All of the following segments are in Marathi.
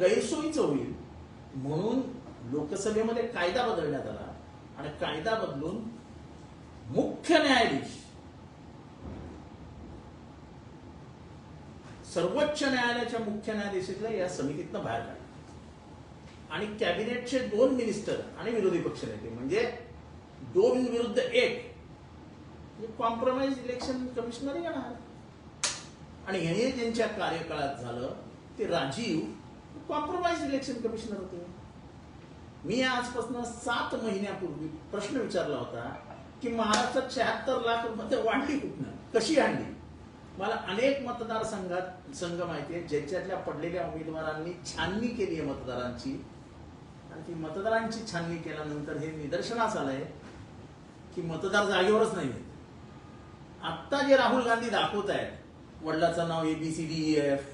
गैरसोयीचं होईल. म्हणून लोकसभेमध्ये कायदा बदलण्यात आला आणि कायदा बदलून मुख्य न्यायाधीश सर्वोच्च न्यायालयाच्या मुख्य न्यायाधीशातल्या या समितीतनं बाहेर काढलं. आणि कॅबिनेटचे दोन मिनिस्टर आणि विरोधी पक्षनेते म्हणजे दोन विरुद्ध एक कॉम्प्रोमाइज इलेक्शन कमिशनर येणार. आणि हे ज्यांच्या कार्यकाळात झालं ते राजीव कॉम्प्रोमाइज इलेक्शन कमिशनर होते. मी आजपासून सात महिन्यापूर्वी प्रश्न विचारला होता की महाराष्ट्रात शहात्तर लाख रुपये वाढली कुठनं? कशी आणली? मला अनेक मतदारसंघात संघ माहिती आहे ज्याच्यातल्या पडलेल्या उमेदवारांनी छाननी केली आहे मतदारांची. आणि ती मतदारांची छाननी केल्यानंतर हे निदर्शनास आलंय की मतदार जागेवरच नाही आहेत आत्ता जे राहुल गांधी दाखवत आहेत वडिलाचं नाव A B C D F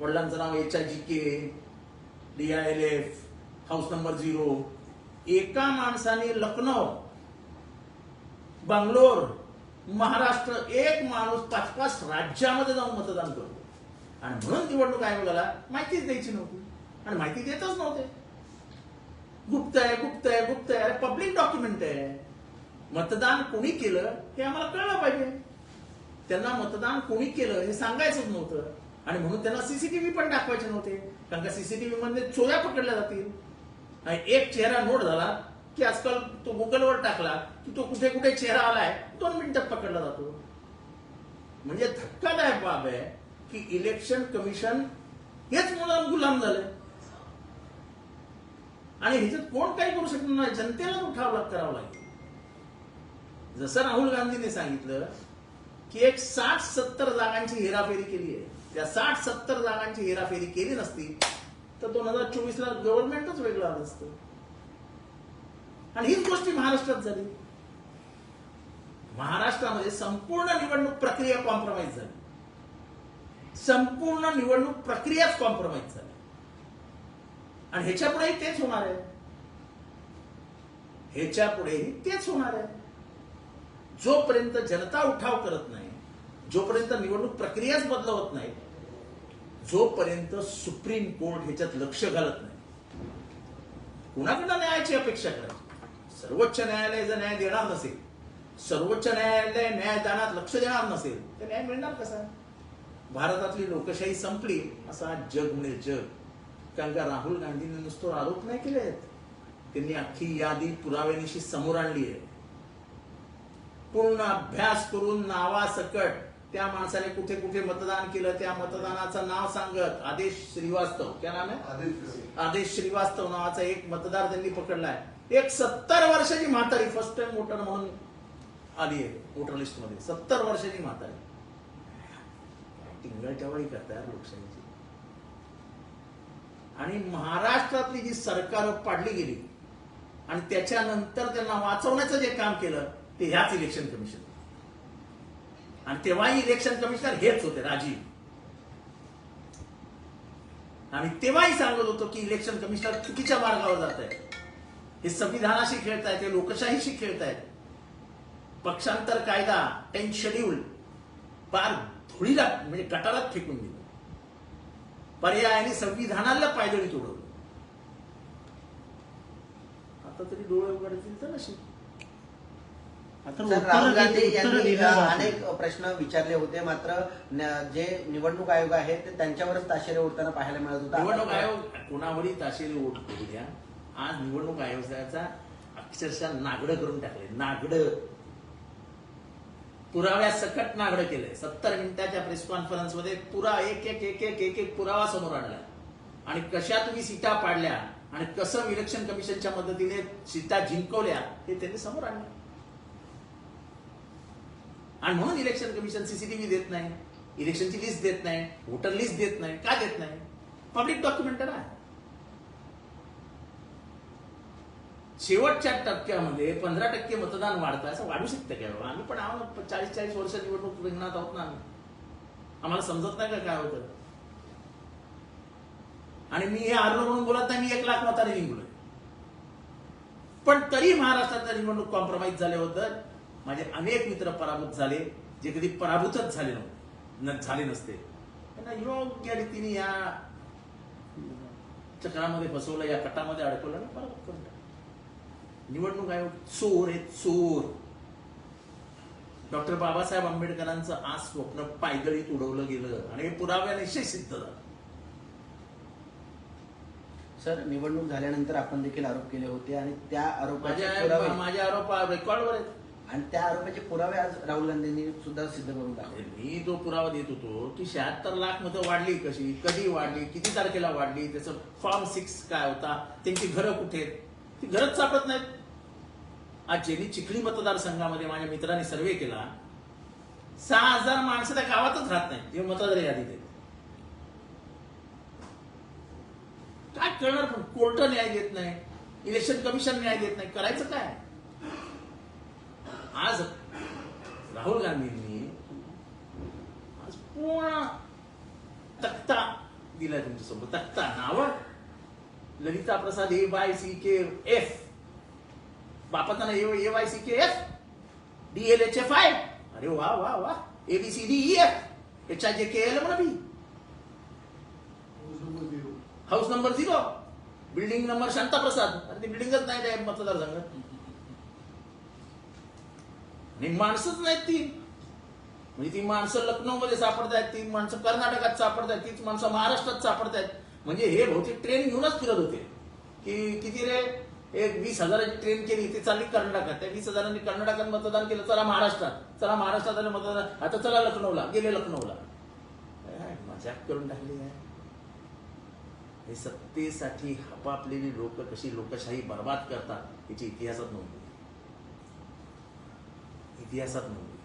वडिलांचं नाव H I G K D I L F house number zero एका माणसाने लखनौ बंगलोर महाराष्ट्र एक माणूस पाच पाच राज्यामध्ये जाऊन मतदान करतो. आणि म्हणून निवडणूक आयोगाला माहितीच द्यायची नव्हती. आणि माहिती देतच नव्हते. गुप्त आहे गुप्त आहे गुप्त आहे. पब्लिक डॉक्युमेंट आहे. मतदान कोणी केलं हे आम्हाला कळलं पाहिजे. त्यांना मतदान कोणी केलं हे सांगायचंच नव्हतं. आणि म्हणून त्यांना सीसीटीव्ही पण दाखवायचे नव्हते. कारण का सीसीटीव्ही मध्ये चोऱ्या पकडल्या जातील. आणि एक चेहरा नोट झाला की आजकाल तो गुगलवर टाकला की तो कुठे कुठे चेहरा आलाय दोन मिनिटात पकडला जातो. म्हणजे धक्कादायक बाब आहे की इलेक्शन कमिशन हेच मुलाम गुलाम झालंय. आणि ह्याच्यात कोण काही करू शकणार नाही जनतेला उठावं करावं लागेल. जसं राहुल गांधीने सांगितलं की एक साठ सत्तर जागांची हेराफेरी केली आहे. त्या साठ सत्तर जागांची हेराफेरी केली नसती तर दोन हजार चोवीस ला गव्हर्नमेंटच वेगळं आलं असतं. आणि हीच गोष्टी महाराष्ट्रात झाली. महाराष्ट्रामध्ये संपूर्ण निवडणूक प्रक्रिया कॉम्प्रोमाइज झाली. संपूर्ण निवडणूक प्रक्रियाच कॉम्प्रोमाइज झाली. आणि ह्याच्या पुढेही तेच होणार आहे. ह्याच्या पुढेही तेच होणार आहे. जोपर्यंत जनता उठाव करत नाही जोपर्यंत निवडणूक प्रक्रियाच बदलवत नाही जोपर्यंत सुप्रीम कोर्ट ह्याच्यात लक्ष घालत नाही कुणाकडनं न्यायाची अपेक्षा करायची? सर्वोच्च न्यायालय जर न्याय देणार नसेल सर्वोच्च न्यायालय न्यायदानात लक्ष देणार नसेल तर न्याय मिळणार कसा? भारतातली लोकशाही संपली. असा जग मिळेल जग. कारण का राहुल गांधींनी नुसतं आरोप नाही केले आहेत? त्यांनी अख्खी यादी पुराव्यानिशी समोर आणली आहे. पूर्ण अभ्यास करून नावासकट त्या माणसाने कुठे कुठे मतदान केलं त्या मतदानाचं नाव सांगत आदेश श्रीवास्तव. क्या नाम आहे? आदेश श्रीवास्तव. नावाचा एक मतदार त्यांनी पकडलाय एक सत्तर वर्षाची म्हातारी फर्स्ट टाइम वोटर म्हणून आली आहे वोटर लिस्टमध्ये. सत्तर वर्षाची म्हातारी. टिंगलच्या वळी करताय लोकशाहीची. आणि महाराष्ट्रातली जी सरकार पाडली गेली आणि त्याच्यानंतर त्यांना वाचवण्याचं जे काम केलं ते ह्याच इलेक्शन कमिशन आणि तेव्हाही इलेक्शन कमिशनर हेच होते राजीव आणि तेव्हाही सांगत होतो की इलेक्शन कमिशनर चुकीच्या मार्गावर जात आहे हे संविधानाशी खेळतायत हे लोकशाहीशी खेळतायत. पक्षांतर कायदा टेन शेड्यूल पार धुळीला म्हणजे गटारात फेकून दिलं. पर्यायाने संविधानाला पायदळी तोडवलं. आता तरी डोळे उघडतील तर नशीब सर, राहुल गांधी यांनी अनेक प्रश्न विचारले होते मात्र जे निवडणूक आयोग आहे ते त्यांच्यावरच ताशेरे उडताना पाहायला मिळत होता. निवडणूक आयोग कोणावरही ताशेरी ओढ करू द्या. आज निवडणूक आयोगाचा अक्षरशः नागडं करून टाकले नागडं. पुराव्या सकट नागडं केलंय. सत्तर मिनिटाच्या प्रेस कॉन्फरन्समध्ये पुरा एक एक एक एक एक एक पुरावा समोर आणला. आणि कशा तुम्ही सीटा पाडल्या आणि कसं इलेक्शन कमिशनच्या मदतीने सीटा जिंकवल्या हे त्यांनी समोर आणलं. आणि म्हणून इलेक्शन कमिशन सीसीटीव्ही देत नाही. इलेक्शनची लिस्ट देत नाही. वोटर लिस्ट देत नाही. का देत नाही? पब्लिक डॉक्युमेंट आहे. शेवटच्या टक्क्यामध्ये पंधरा टक्के मतदान वाढतं असं वाढू शकतं काय बाबा? आम्ही पण आहोत. चाळीस चाळीस वर्ष निवडणूक रिंगणात आहोत ना आम्ही. आम्हाला समजत नाही का काय होतं? आणि मी हे हारलो म्हणून बोलत नाही मी एक लाख मताने जिंकलोय पण तरी महाराष्ट्रातल्या निवडणूक कॉम्प्रोमाइज झाले होतं माझे अनेक मित्र पराभूत झाले जे कधी पराभूतच झाले नव्हते न- झाले नसते. त्यांना योग्य रीतीने या चक्रामध्ये फसवलं या कटामध्ये अडकवलं ना बरोबर करून टाक. निवडणूक आयोग चोर आहे चोर. डॉक्टर बाबासाहेब आंबेडकरांचं आज स्वप्न पायदळीत उडवलं गेलं आणि हे पुराव्यानिश्चित सिद्ध झालं. सर निवडणूक झाल्यानंतर आपण देखील आरोप केले होते आणि त्या आरोपाचे माझ्या आरोप रेकॉर्डवर आहेत. आणि त्या आरोपाचे पुरावे आज राहुल गांधींनी सुद्धा सिद्ध करून टाकले मी जो पुरावा देत होतो की शहात्तर लाख मतं वाढली कशी? कधी वाढली? किती तारखेला वाढली? त्याचं फॉर्म सिक्स काय होता? त्यांची घरं कुठे? ती घरच सापडत नाहीत. आज ज्यांनी चिखली मतदारसंघामध्ये माझ्या मित्रांनी सर्वे केला सहा हजार माणसं त्या गावातच राहत नाहीत. जे मतदार यादीत आहेत. काय करणार पण? कोर्ट न्याय देत नाही इलेक्शन कमिशन न्याय देत नाही. करायचं काय? आज राहुल गांधींनी आज पूर्ण तक्ता दिलाय तुमच्यासोबत. तक्ता नाव. Lalita Prasad A Y C K F बापाचा A Y C K F D L H F I अरे वा वा वा. A B C D E F H I J K L म्हणा B house number zero building number Shanta Prasad अरे ती बिल्डिंगच नाही त्या मतदारसंघात आणि माणसंच नाहीत ती म्हणजे ती माणसं लखनौमध्ये सापडत आहेत ती माणसं कर्नाटकात सापडत आहेत तीच माणसं महाराष्ट्रात सापडत आहेत म्हणजे हे बहुतेक ट्रेन घेऊनच फिरत होते. की किती रे? एक वीस हजाराची ट्रेन केली ती चालली कर्नाटकात. त्या वीस हजारांनी कर्नाटकात मतदान केलं चला महाराष्ट्रात. चला महाराष्ट्रात आलं मतदान. आता चला लखनौला गेले लखनौला. काय मजाक करून टाकली आहे? हे सत्तेसाठी हपापलेली लोक कशी लोकशाही बर्बाद करतात याची इतिहासात नोंद. इतिहासात नव्हती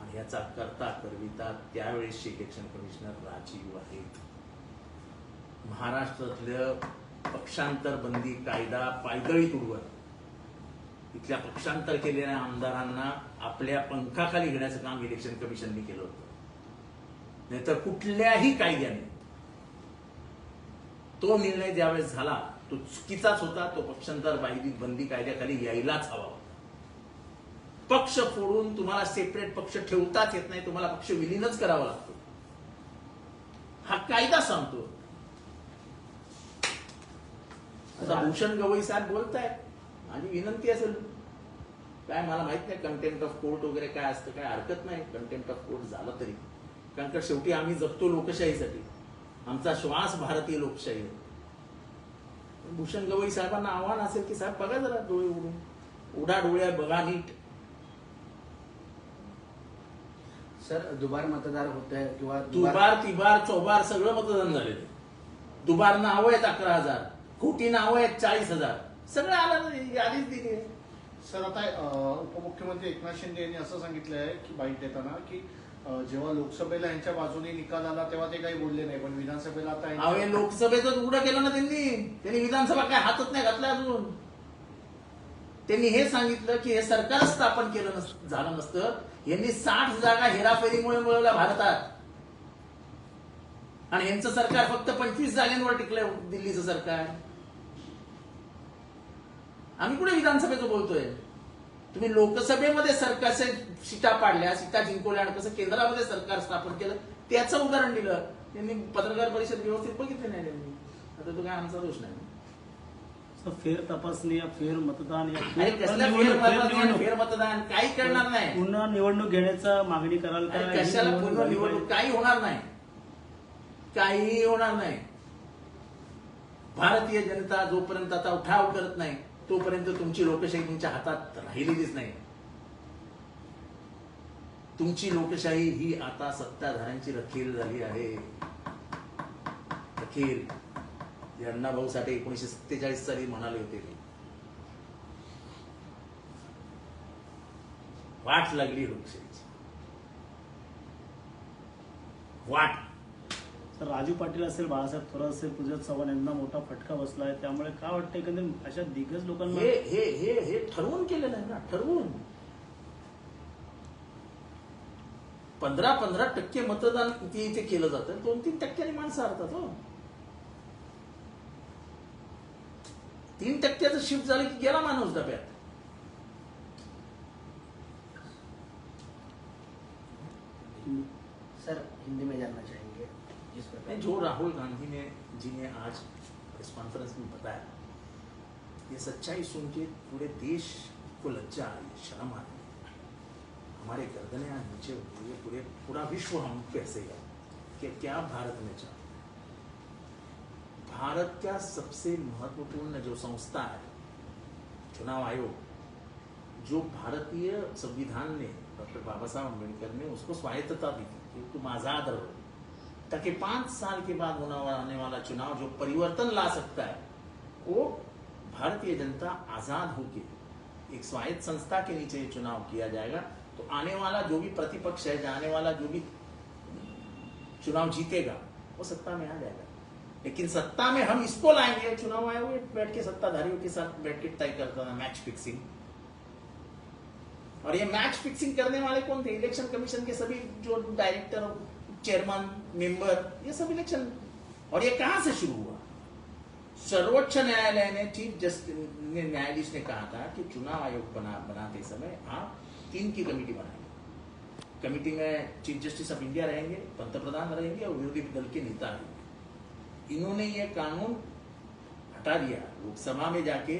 आणि याचा करता करविता त्यावेळेसचे इलेक्शन कमिशनर राजीव आहेत. महाराष्ट्रातलं पक्षांतर बंदी कायदा पायदळीत तुडवत. इथल्या पक्षांतर केलेल्या आमदारांना आपल्या पंखाखाली घेण्याचं काम इलेक्शन कमिशनने केलं होतं. नाहीतर कुठल्याही कायद्याने तो निर्णय ज्यावेळेस झाला तो चुकीचाच होता तो पक्षांतर बाहिरी बंदी कायद्याखाली यायलाच हवा होता. पक्ष फोडून तुम्हाला सेपरेट पक्ष ठेवताच येत नाही तुम्हाला पक्ष विलीनच करावा लागतो. हा कायदा सांगतो. आता भूषण गवई साहेब बोलताय माझी विनंती असेल. काय मला माहीत नाही कंटेम्प्ट ऑफ कोर्ट वगैरे काय असतं काय हरकत नाही. कंटेम्प्ट ऑफ कोर्ट झालं तरी. कारण का शेवटी आम्ही जगतो लोकशाहीसाठी. आमचा श्वास भारतीय लोकशाही आहे. भूषण गवई साहेबांना आव्हान असेल की साहेब बघा जरा डोळे उडून उडा डोळ्या बघा नीट. सर दुबार मतदार होते किंवा दुबार तिबार चौबार सगळं मतदान झालेलं आहे. दुबार नाव आहेत अकरा हजार खोटी नावं आहेत चाळीस हजार. सगळं आलं यादीच दिली. आहे सर आता उपमुख्यमंत्री एकनाथ शिंदे यांनी असं सांगितलं आहे की बाईट देताना की जेव्हा लोकसभेला यांच्या बाजूने निकाल आला तेव्हा ते काही बोलले नाही पण विधानसभेला आता हे लोकसभेचं उघडं केलं ना त्यांनी. त्यांनी विधानसभा काय हातात नाही घातल्या अजून. त्यांनी हे सांगितलं की हे सरकार स्थापन केलं झालं नसतं. यांनी साठ जागा हेराफेरीमुळे मिळवल्या भारतात. आणि यांचं सरकार फक्त पंचवीस जागांवर टिकलंय दिल्लीचं सरकार. आम्ही कुठे विधानसभेचं बोलतोय? तुम्ही लोकसभेमध्ये सरकार सीटा पाडल्या सीटा जिंकवल्या आणि कसं केंद्रामध्ये सरकार स्थापन केलं त्याचं उदाहरण दिलं. त्यांनी पत्रकार परिषद व्यवस्थित बघितली नाही त्यांनी. आता तो काय आमचा दोष नाही फेर तपासणी या फेर मतदान या फेर फेर निवडणूक- फेर मतदान निवडणूक. फेर मतदान काही करणार नाही. पुन्हा निवडणूक घेण्याचा मागणी कराल का? ही कशाला झाली निवडणूक. काही होणार नाही. काहीही होणार नाही. भारतीय जनता जोपर्यंत आता उठाव करत नाही तोपर्यंत तुमची लोकशाही तुमच्या हातात राहिलेलीच नाही. तुमची लोकशाही ही आता सत्ताधाऱ्यांची रखेल झाली आहे. रखेल जे अण्णाभाऊ साठे एकोणीशे सत्तेचाळीस साली म्हणाले होते ते. वाट लागली लोकशाहीची वाट. तर राजू पाटील असेल बाळासाहेब थोरात असेल पूजा चव्हाण यांना मोठा फटका बसलाय. त्यामुळे काय वाटतं एकंदरीत अशा दिग्गज लोकांना हे हे हे हे ठरवून केलेलं आहे ना ठरवून. पंधरा पंधरा टक्के मतदान किती इथे केलं जातं? दोन तीन टक्क्यांनी माणसं हरतात हो. तीन टक्क्याचं शिफ्ट झालं की गेला माणूस डब्यात. सर हिंदी में जानना चाहेंगे किस प्रकार जो राहुल गांधी ने जी ने आज प्रेस कॉन्फ्रेंस में बताया ये सच्चाई सुन के पूरे देश को लज्जा आई शर्म आई हमारे गर्दने आज नीचे हुई पूरे पूरा विश्व हम पे हंसेगा। कि क्या भारत में चल भारत का सबसे महत्वपूर्ण जो संस्था है, चुनाव आयोग, जो भारतीय संविधान ने डॉक्टर बाबा साहब अंबेडकर ने उसको स्वायत्तता दी थी कि तुम आज़ाद रहो। ताकि पाँच साल के बाद होने आने वाला चुनाव जो परिवर्तन ला सकता है, वो भारतीय जनता आज़ाद होके एक स्वायत्त संस्था के नीचे चुनाव किया जाएगा। तो आने वाला जो भी प्रतिपक्ष है आने वाला जो भी चुनाव जीतेगा, वो सत्ता में आ जाएगा। लेकिन सत्ता में हम इसको लाएँगे। चुनाव आयोग बैठ के सत्ताधारियों के साथ बैठ के तय करता था मैच फिक्सिंग और ये मैच फिक्सिंग करने वाले कौन थे? इलेक्शन कमीशन के सभी जो डायरेक्टर चेयरमैन मेंबर ये सब इलेक्शन और ये कहाँ से शुरू हुआ? सर्वोच्च न्यायालय ने चीफ जस्टिस न्यायाधीश ने कहा था कि चुनाव आयोग बना, बनाते समय आप तीन की कमेटी बनाएँगे कमेटी में चीफ जस्टिस ऑफ़ इंडिया रहेंगे, पंतप्रधान रहेंगे और विरोधी दल के नेता रहेंगे इन्होंने ये कानून हटा दिया। लोकसभा में जाके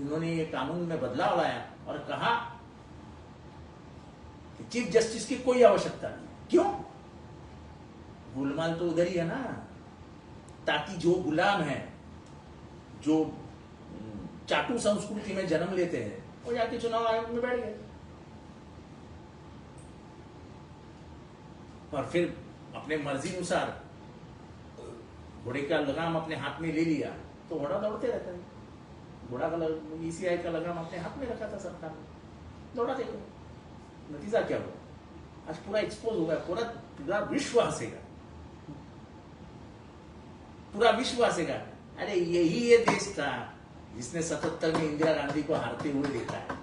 इन्होंने ये कानून में बदलाव लाया और कहा कि चीफ जस्टिस की कोई आवश्यकता नहीं। क्यों? गुलमाल तो उधर ही है ना। ताकि जो गुलाम है, जो चाटू संस्कृति में जन्म लेते हैं, वो जाके चुनाव आयोग में बैठ गए। और फिर अपने मर्ज़ी अनुसार घोड़े का लगाम अपने हाथ में ले लिया तो घोड़ा दौड़ते रहता है। घोड़ा का ईसीआई का लगाम अपने हाथ में रखा था सरकार ने। दौड़ा देखो नतीजा क्या हुआ? आज पूरा एक्सपोज हो गया, पूरा पूरा विश्व हंसेगा। पूरा विश्व हंसेगा। अरे यही ये देश था, जिसने सतहत्तर में इंदिरा गांधी को हारते हुए देखा है।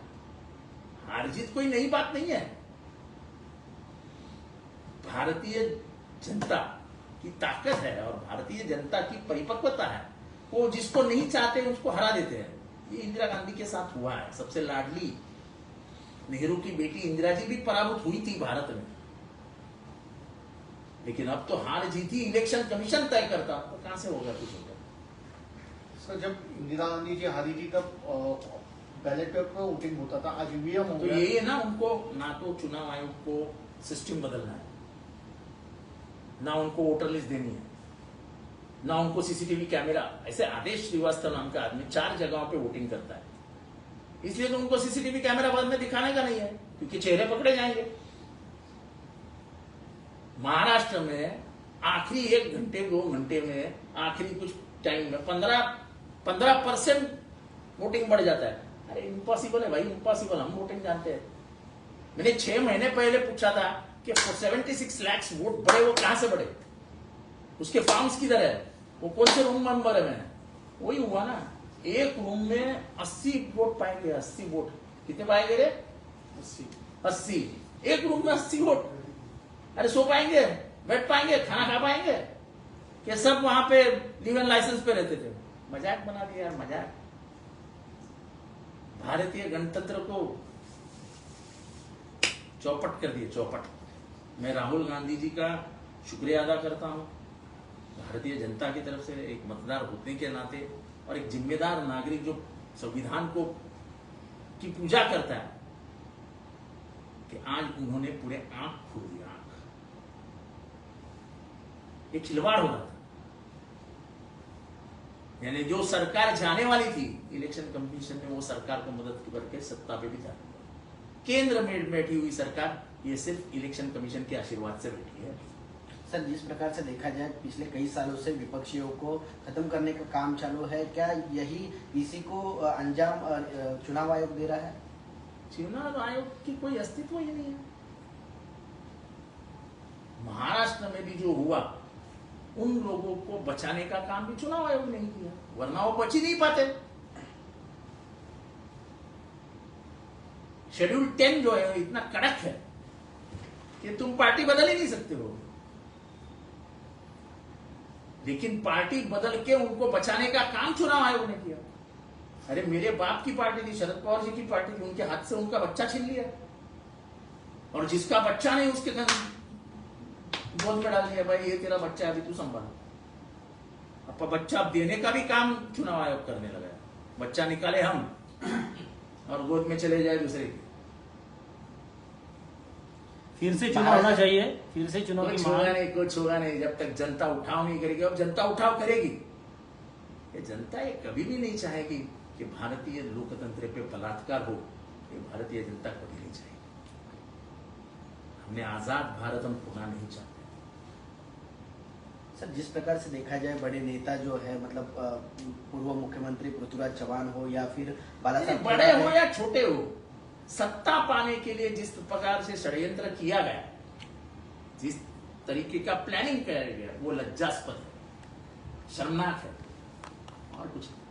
हार जीत कोई नई बात नहीं है। भारतीय जनता की ताकत है और भारतीय जनता की परिपक्वता है। वो जिसको नहीं चाहते उसको हरा देते हैं। ये इंदिरा गांधी के साथ हुआ है। सबसे लाडली नेहरू की बेटी इंदिरा जी भी पराभूत हुई थी भारत में। लेकिन अब तो हार जीती इलेक्शन कमीशन तय करता। तो कहाँ से होगा कुछ होगा? सर जब इंदिरा गांधी जी हारी थी तब बैलेट पेपर वोटिंग होता था। आज ईवीएम हो तो यही है ना उनको ना तो चुनाव आयोग को सिस्टम बदलना है। ना उनको वोटर लिस्ट देनी है, ना उनको सीसीटीवी कैमरा ऐसे आदेश श्रीवास्तव नाम का आदमी चार जगहों पे वोटिंग करता है। इसलिए तो उनको सीसीटीवी कैमरा बाद में दिखाने का नहीं है, क्योंकि चेहरे पकड़े जाएँगे। महाराष्ट्र में आखिरी एक घंटे, दो घंटे में आखिरी कुछ टाइम में पंद्रह पंद्रह परसेंट वोटिंग बढ़ जाता है। अरे इम्पॉसिबल है भाई इम्पॉसिबल हम वोटिंग जानते हैं। मैंने छह महीने पहले पूछा था कि 76 लैक्स वोट बढ़े वो कहाँ से बढ़े? उसके फॉर्म्स किधर है? वो कौन से रूम नंबर है। मैं वही हुआ ना एक रूम में 80 वोट पाएँगे 80 वोट कितने पाएँगे रे? 80 एक रूम में 80 वोट अरे सो पाएँगे बैठ पाएँगे खाना खा पाएँगे। कि सब वहाँ पे लिवन लाइसेंस पे रहते थे। मज़ाक बना दिया यार मज़ाक। भारतीय गणतंत्र को चौपट कर दिए चौपट। मैं राहुल गांधी जी का शुक्रिया अदा करता हूँ। भारतीय जनता की तरफ़ से एक मतदार होने के नाते और एक जिम्मेदार नागरिक जो संविधान को, की पूजा करता है, कि आज उन्होंने पूरे आँख खोल दिया आँख। ये खिलवाड़ हो रहा था। यानी जो सरकार जाने वाली थी, इलेक्शन कमीशन ने वो सरकार को मदद करके सत्ता पे भी जा केंद्र में बैठी हुई सरकार ये सिर्फ़ इलेक्शन कमीशन के आशीर्वाद से बैठी है। सर जिस प्रकार से देखा जाए पिछले कई सालों से विपक्षियों को खत्म करने का काम चालू है क्या यही इसी को अंजाम चुनाव आयोग दे रहा है? चुनाव आयोग की कोई अस्तित्व ही नहीं है। महाराष्ट्र में भी जो हुआ उन लोगों को बचाने का काम भी चुनाव आयोग ने ही किया वरना वो बच ही नहीं पाते। शेड्यूल टेन जो है इतना कड़क है। कि तुम पार्टी बदल ही नहीं सकते हो। लेकिन पार्टी बदल के उनको बचाने का काम चुनाव आयोग ने किया। अरे, मेरे बाप की पार्टी थी, शरद पवार जी की पार्टी थी, उनके हाथ से उनका बच्चा छीन लिया। और जिसका बच्चा नहीं, उसके घर गोद में डाल दिया, भाई, ये तेरा बच्चा है, अभी तू संभाल। अब बच्चा अब देने का भी काम चुनाव आयोग करने लगा बच्चा निकाले हम, और गोद में चले जाए दूसरे की। फिर से चुनाव होना चाहिए फिर से चुनाव की कुछ होगा मांग। नहीं कुछ होगा नहीं जब तक जनता उठाव नहीं करेगी अब जनता उठाव करेगी। ये जनता ये कभी भी नहीं चाहेगी कि भारतीय लोकतंत्र पे बलात्कार हो ये भारतीय जनता कभी नहीं चाहेगी। हमने आज़ाद भारत हम पुनः नहीं चाहते। सर जिस प्रकार से देखा जाए बड़े नेता जो है मतलब पूर्व मुख्यमंत्री पृथ्वीराज चौहान हो या फिर बाला बड़े हो या छोटे हो सत्ता पाने के लिए जिस प्रकार से षड्यंत्र किया गया, जिस तरीके का प्लानिंग किया गया, वो लज्जास्पद है, शर्मनाक है, और कुछ नहीं।